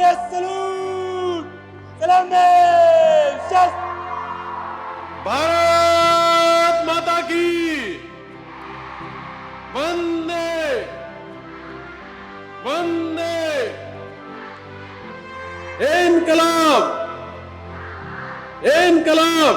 يسألون سلامة Shas Bharat माता की वंदे वंदे इनकलाब इनकलाब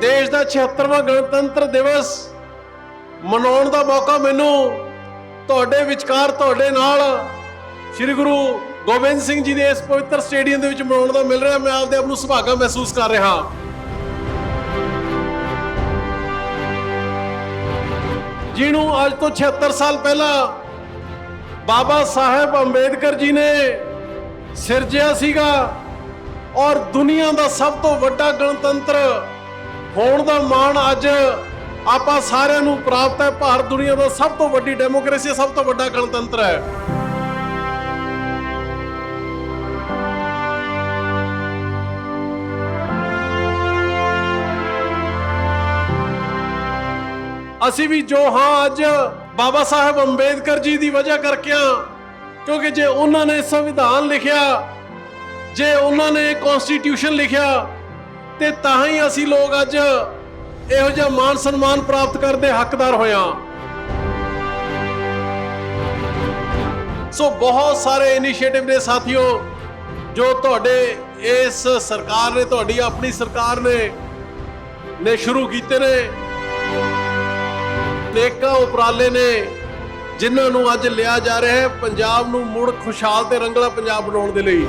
ਦੇਸ਼ ਦਾ 76ਵਾਂ ਗਣਤੰਤਰ ਦਿਵਸ ਮਨਾਉਣ ਦਾ ਮੌਕਾ ਮੈਨੂੰ ਤੁਹਾਡੇ ਵਿਚਕਾਰ, ਤੁਹਾਡੇ ਨਾਲ ਸ੍ਰੀ ਗੁਰੂ ਗੋਬਿੰਦ ਸਿੰਘ ਜੀ ਦੇ ਇਸ ਪਵਿੱਤਰ ਸਟੇਡੀਅਮ ਦੇ ਵਿੱਚ ਮਨਾਉਣ ਦਾ ਮਿਲ ਰਿਹਾ। ਮੈਂ ਆਪਦੇ ਆਪ ਨੂੰ ਸੁਭਾਗਾ ਮਹਿਸੂਸ ਕਰ ਰਿਹਾ। ਜਿਹਨੂੰ ਅੱਜ ਤੋਂ 76 ਸਾਲ ਪਹਿਲਾਂ ਬਾਬਾ ਸਾਹਿਬ ਅੰਬੇਦਕਰ ਜੀ ਨੇ ਸਿਰਜਿਆ ਸੀਗਾ ਔਰ ਦੁਨੀਆ ਦਾ ਸਭ ਤੋਂ ਵੱਡਾ ਗਣਤੰਤਰ ਹੋਣ ਦਾ ਮਾਣ ਅੱਜ ਆਪਾਂ ਸਾਰਿਆਂ ਨੂੰ ਪ੍ਰਾਪਤ ਹੈ। ਭਾਰਤ ਦੁਨੀਆ ਦਾ ਸਭ ਤੋਂ ਵੱਡੀ ਡੈਮੋਕ੍ਰੇਸੀ, ਸਭ ਤੋਂ ਵੱਡਾ ਗਣਤੰਤਰ ਹੈ। ਅਸੀਂ ਵੀ ਜੋ ਹਾਂ ਅੱਜ ਬਾਬਾ ਸਾਹਿਬ ਅੰਬੇਦਕਰ ਜੀ ਦੀ ਵਜ੍ਹਾ ਕਰਕੇ ਆ ਕਿਉਂਕਿ ਜੇ ਉਹਨਾਂ ਨੇ ਸੰਵਿਧਾਨ ਲਿਖਿਆ, ਜੇ ਉਹਨਾਂ ਨੇ ਕਨਸਟੀਟਿਊਸ਼ਨ ਲਿਖਿਆ ਤੇ ਤਾਂ ਹੀ ਅਸੀਂ ਲੋਕ ਅੱਜ ਇਹੋ ਜਿਹਾ ਮਾਨ ਸਨਮਾਨ ਪ੍ਰਾਪਤ ਕਰਦੇ ਹੱਕਦਾਰ ਹੋਇਆ। ਸੋ ਬਹੁਤ ਸਾਰੇ ਇਨੀਸ਼ੀਏਟਿਵ ਨੇ ਸਾਥੀਓ, ਜੋ ਤੁਹਾਡੇ ਇਸ ਸਰਕਾਰ ਨੇ, ਤੁਹਾਡੀ ਆਪਣੀ ਸਰਕਾਰ ਨੇ ਨੇ ਸ਼ੁਰੂ ਕੀਤੇ ਨੇ ਨੇਕਾਂ ਉਪਰਾਲੇ ਨੇ, ਜਿਨ੍ਹਾਂ ਨੂੰ ਅੱਜ ਲਿਆ ਜਾ ਰਿਹਾ ਹੈ ਪੰਜਾਬ ਨੂੰ ਮੁੜ ਖੁਸ਼ਹਾਲ ਤੇ ਰੰਗਲਾ ਪੰਜਾਬ ਬਣਾਉਣ ਦੇ ਲਈ।